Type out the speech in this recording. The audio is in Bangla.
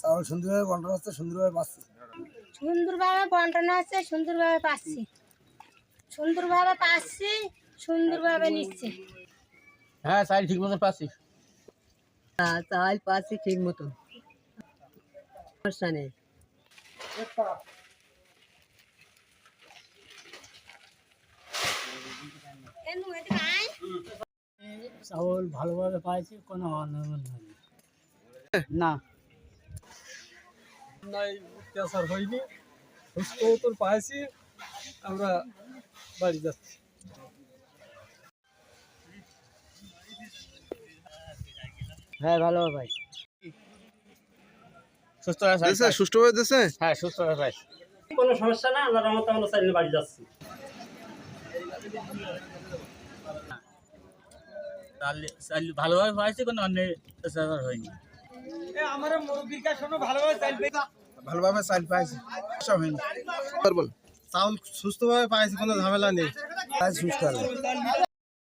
চাউল সুন্দরভাবে বন্টন হচ্ছে সুন্দরভাবে পাচ্ছি সুন্দরভাবে বন্টন হচ্ছে সুন্দরভাবে পাচ্ছি। সুন্দরভাবে পাচ্ছি সুন্দরভাবে নিচ্ছি। হ্যাঁ চাল ঠিক মতন পাচ্ছি। চাল পাচ্ছি ঠিক মতো সমস্যা নেই। চাউল ভালোভাবে পাইছি কোনো অনিয়ম নেই। না। নাই অত্যাচার হয়নি। সুস্থ তোর পাইছি আমরা বাড়ি যাচ্ছি। হ্যাঁ ভালো ভাই। সুস্থ হয়ে চাল দিছে সুষ্ঠুভাবে হ্যাঁ সুস্থ হয়ে কোনো সমস্যা না আল্লাহর রহমতে আমরা চাইলে বাড়ি যাচ্ছি। চাল ভালোভাবে পাইছি কোনো অন্য অত্যাচার হয়নি? ভালোভাবে চাল পাইছি। সব হয়নি। চাউল সুস্থভাবে পাইছি কোনো ঝামেলা নেই। সুস্থ